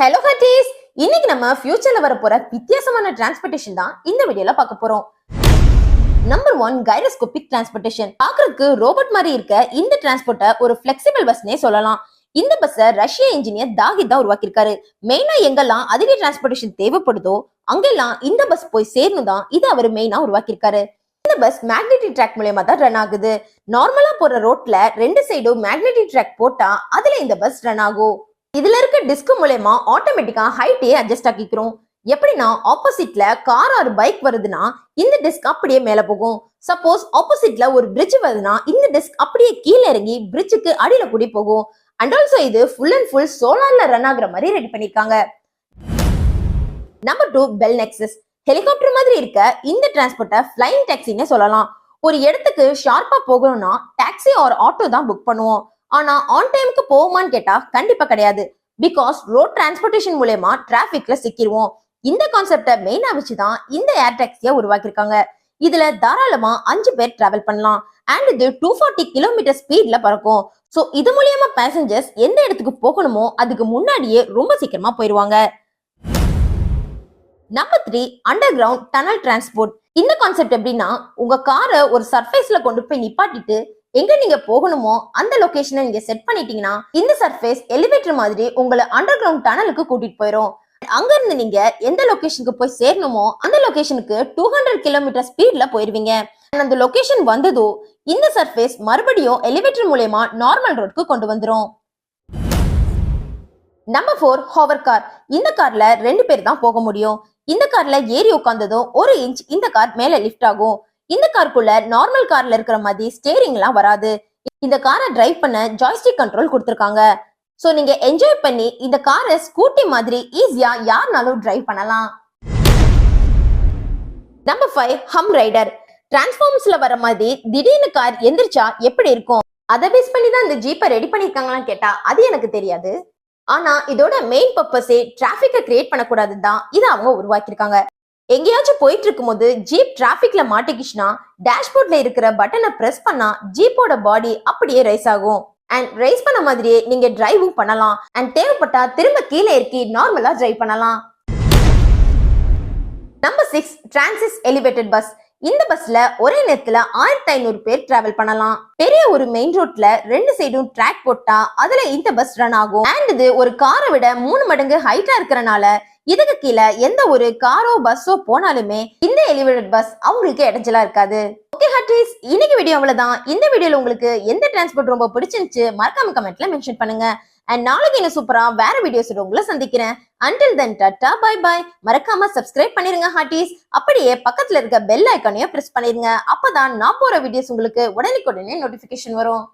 Hello ஹட்டீஸ் இன்னைக்கு நம்ம ஃபியூச்சர்ல வர போற வித்தியாசமான டிரான்ஸ்போர்ட்டேஷன் தான் இந்த வீடியோல பார்க்க போறோம். நம்பர் ஒன் கைரோஸ்கோபிக் டிரான்ஸ்போர்ட்டேஷன் பாக்குறதுக்கு ரோபோட் மாதிரி இருக்க இந்த டிரான்ஸ்போர்ட்டை ஒரு ஃபிளெக்சிபிள் பஸ்னே சொல்லலாம். இந்த பஸ்ஸை ரஷ்ய இன்ஜினியர் தாகித் தான் உருவாக்கியிருக்காரு. மெயினா எங்கெல்லாம் அதிக டிரான்ஸ்போர்ட்டேஷன் தேவைப்படுதோ அங்கெல்லாம் இந்த பஸ் போய் சேரணும் தான் இது அவர் மெயினா உருவாக்கியிருக்காரு. இந்த பஸ் மேக்னெட்டிக் ட்ராக் மூலயமா தான் ரன் ஆகுது. நார்மலா போற ரோட்ல ரெண்டு சைடும் மேக்னெட்டிக் ட்ராக் போட்டா அதுல இந்த பஸ் ரன் ஆகும். இதுல இருக்க டிஸ்க் மூலயமா ஆட்டோமேட்டிக்கா ஹைட்டே அட்ஜஸ்ட் ஆக்கிக்கிறோம். எப்படின்னா ஆப்போசிட்ல கார் ஆர் பைக் வருதுன்னா இந்த டிஸ்க் அப்படியே மேல போகும். சப்போஸ் ஆப்போசிட்ல ஒரு பிரிட்ஜ் வருதுன்னா இந்த டிஸ்க் அப்படியே கீழே இறங்கி பிரிட்ஜுக்கு அடியில கூடி போகும். அண்ட் ஆல்சோ இது ஃபுல் அண்ட் ஃபுல் சோலார்ல ரன் ஆகுற மாதிரி ரெடி பண்ணிருக்காங்க. Number two bell nexus helicopter மாதிரி இருக்க இந்த டிரான்ஸ்போர்ட்டை ஃபிளைங் டாக்ஸின்னு சொல்லலாம். ஒரு இடத்துக்கு ஷார்ப்பா போகணும்னா டாக்ஸி ஆர் ஆட்டோ தான் புக் பண்ணுவோம். ஆனா ஆன் டைமுக்கு போகுமான்னு கேட்டா கண்டிப்பா கிடையாது. பிகாஸ் ரோட் டிரான்ஸ்போர்டேஷன் மூலயமா டிராபிக்ல சிக்கிடுவோம் இந்த கான்செப்டை மெயினா வச்சுதான் இந்த ஏர் டாக்ஸியை உருவாக்கியிருக்காங்க. இதுல தாராளமா அஞ்சு பேர் டிராவல் பண்ணலாம். அண்ட் இது டூ ஃபார்ட்டி கிலோமீட்டர் ஸ்பீட்ல பறக்கும். ஸோ இது மூலியமா பேசஞ்சர்ஸ் எந்த இடத்துக்கு போகணுமோ அதுக்கு முன்னாடியே ரொம்ப சீக்கிரமா போயிடுவாங்க number three underground tunnel transport இந்த கான்செப்ட் எப்படின்னா உங்க காரை ஒரு சர்ஃபேஸ்ல கொண்டு போய் நிப்பாட்டிட்டு எங்க நீங்க போகணுமோ அந்த லொகேஷனை நீங்க செட் பண்ணிட்டீங்கன்னா இந்த சர்ஃபேஸ் எலிவேட்டர் மாதிரி உங்களை அண்டர் கிரவுண்ட் டனலுக்கு கூட்டிட்டு போயிடும் அங்க இருந்து நீங்க எந்த லொகேஷனுக்கு போய் சேரணுமோ அந்த லொகேஷனுக்கு டூ ஹண்ட்ரட் கிலோமீட்டர் ஸ்பீட்ல போயிருவீங்க. அந்த லொகேஷன் வந்ததோ இந்த சர்ஃபேஸ் மறுபடியும் எலிவேட்டர் மூலயமா நார்மல் ரோட்க்கு கொண்டு வந்துடும் நம்பர் ஃபோர் ஹோவர் கார் இந்த கார்ல ரெண்டு பேர் தான் போக முடியும். இந்த கார்ல ஏறி உட்காந்ததும் ஒரு இன்ச் இந்த கார் மேல லிஃப்ட் ஆகும். இந்த காருக்குள்ள நார்மல் கார்ல இருக்கிற மாதிரி ஸ்டேரிங் எல்லாம் வராது. இந்த காரை டிரைவ் பண்ண ஜாய்ஸ்டிக் கண்ட்ரோல் கொடுத்துருக்காங்க. சோ நீங்க என்ஜாய் பண்ணி இந்த காரை ஸ்கூட்டி மாதிரி ஈஸியா யாருனாலும் டிரைவ் பண்ணலாம். நம்பர் ஃபைவ் ஹம் ரைடர் டிரான்ஸ்ஃபார்ம்ஸ்ல வர மாதிரி திடீர்னு கார் எந்திரிச்சா எப்படி இருக்கும்? அதை பேஸ் பண்ணி தான் இந்த ஜீப்பை ரெடி பண்ணிருக்காங்களான்னு கேட்டா அது எனக்கு தெரியாது. ஆனா இதோட மெயின் பர்பஸே டிராபிக்கை கிரியேட் பண்ணக்கூடாது தான் இதை அவங்க உருவாக்கியிருக்காங்க. எங்கேயாச்சும் போயிட்டு இருக்கும்போது ஜீப் டிராபிக்ல மாட்டிக்கிச்சுன்னா டேஷ்போர்ட்ல இருக்கிற பட்டனை பிரஸ் பண்ணா ஜீப்போட பாடி அப்படியே ரைஸ் ஆகும். அண்ட் ரைஸ் பண்ண மாதிரியே நீங்க டிரைவும் பண்ணலாம். அண்ட் தேவைப்பட்டா திரும்ப கீழே இறக்கி நார்மலா டிரைவ் பண்ணலாம். Number six transit elevated bus இந்த பஸ்ல ஒரே நேரத்துல ஆயிரத்தி ஐநூறு பேர் டிராவல் பண்ணலாம். பெரிய ஒரு மெயின் ரோட்ல ரெண்டு சைடும் ட்ராக் போட்டா அதுல இந்த பஸ் ரன் ஆகும். அண்ட் இது ஒரு காரை விட மூணு மடங்கு ஹைட்டா இருக்கிறனால இதுக்கு கீழே எந்த ஒரு காரோ பஸ்ஸோ போனாலுமே இந்த எலிவேட்டட் பஸ் அவங்களுக்கு இடைஞ்சலா இருக்காது. ஓகே ஹட்ரீஸ் இன்னைக்கு வீடியோ அவ்வளவுதான் இந்த வீடியோல உங்களுக்கு எந்த டிரான்ஸ்போர்ட் ரொம்ப பிடிச்சிருந்துச்சு மறக்காம கமெண்ட்ல மென்ஷன் பண்ணுங்க. அண்ட் நாளைக்கு என்ன சூப்பரா வேற வீடியோஸ் உங்களை சந்திக்கிறேன். Until then tata bye bye மறக்காம சப்ஸ்கிரைப் பண்ணிருங்க ஹாட்டிஸ் அப்படியே பக்கத்துல இருக்க பெல் ஐக்கானையும் பிரஸ் பண்ணிருங்க. அப்பதான் நான் போற வீடியோஸ் உங்களுக்கு உடனுக்குடனே நோட்டிபிகேஷன் வரும்.